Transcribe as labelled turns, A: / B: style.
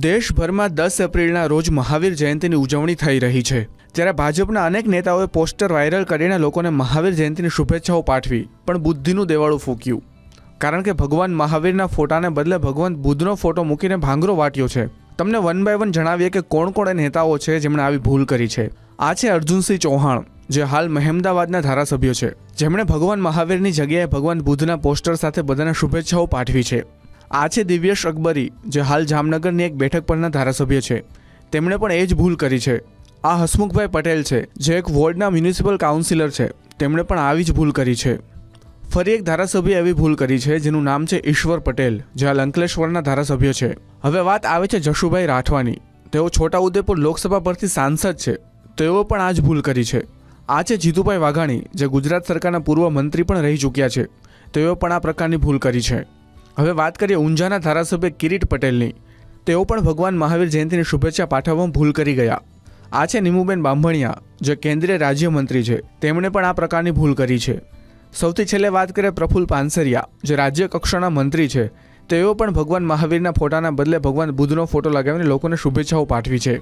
A: દેશભરમાં દસ એપ્રિલના રોજ મહાવીર જયંતિની ઉજવણી થઈ રહી છે. જ્યારે ભાજપના અનેક નેતાઓએ પોસ્ટર વાયરલ કરીને લોકોને મહાવીર જયંતિની શુભેચ્છાઓ પાઠવી, પણ બુદ્ધિનું દેવાળું ફૂક્યું. કારણ કે ભગવાન મહાવીરના ફોટાને બદલે ભગવાન બુદ્ધનો ફોટો મૂકીને ભાંગરો વાટ્યો છે. તમને વન બાય વન જણાવીએ કે કોણ કોણ નેતાઓ છે જેમણે આવી ભૂલ કરી છે. આ છે અર્જુનસિંહ ચૌહાણ, જે હાલ મહેમદાવાદના ધારાસભ્ય છે. જેમણે ભગવાન મહાવીરની જગ્યાએ ભગવાન બુદ્ધના પોસ્ટર સાથે બધાને શુભેચ્છાઓ પાઠવી છે. આ છે દિવ્યેશ અકબરી, જે હાલ જામનગરની એક બેઠક પરના ધારાસભ્ય છે. તેમણે પણ એ જ ભૂલ કરી છે. આ હસમુખભાઈ પટેલ છે, જે એક વોર્ડના મ્યુનિસિપલ કાઉન્સિલર છે. તેમણે પણ આવી જ ભૂલ કરી છે. ફરી એક ધારાસભ્ય એવી ભૂલ કરી છે, જેનું નામ છે ઈશ્વર પટેલ, જે હાલ અંકલેશ્વરના ધારાસભ્ય છે. હવે વાત આવે છે જશુભાઈ રાઠવાની. તેઓ છોટાઉદેપુર લોકસભા પરથી સાંસદ છે. તેઓ પણ આ જ ભૂલ કરી છે. આ છે જીતુભાઈ વાઘાણી, જે ગુજરાત સરકારના પૂર્વ મંત્રી પણ રહી ચૂક્યા છે. તેઓ પણ આ પ્રકારની ભૂલ કરી છે. હવે વાત કરીએ ઊંઝાના ધારાસભ્ય કિરીટ પટેલની. તેઓ પણ ભગવાન મહાવીર જયંતિની શુભેચ્છા પાઠવવામાં ભૂલ કરી ગયા. આ છે નિમુબેન બાંભણિયા, જે કેન્દ્રીય રાજ્યમંત્રી છે. તેમણે પણ આ પ્રકારની ભૂલ કરી છે. સૌથી છેલ્લે વાત કરીએ પ્રફુલ પાનસરિયા, જે રાજ્ય કક્ષાના મંત્રી છે. તેઓ પણ ભગવાન મહાવીરના ફોટાના બદલે ભગવાન બુદ્ધનો ફોટો લગાવીને લોકોને શુભેચ્છાઓ પાઠવી છે.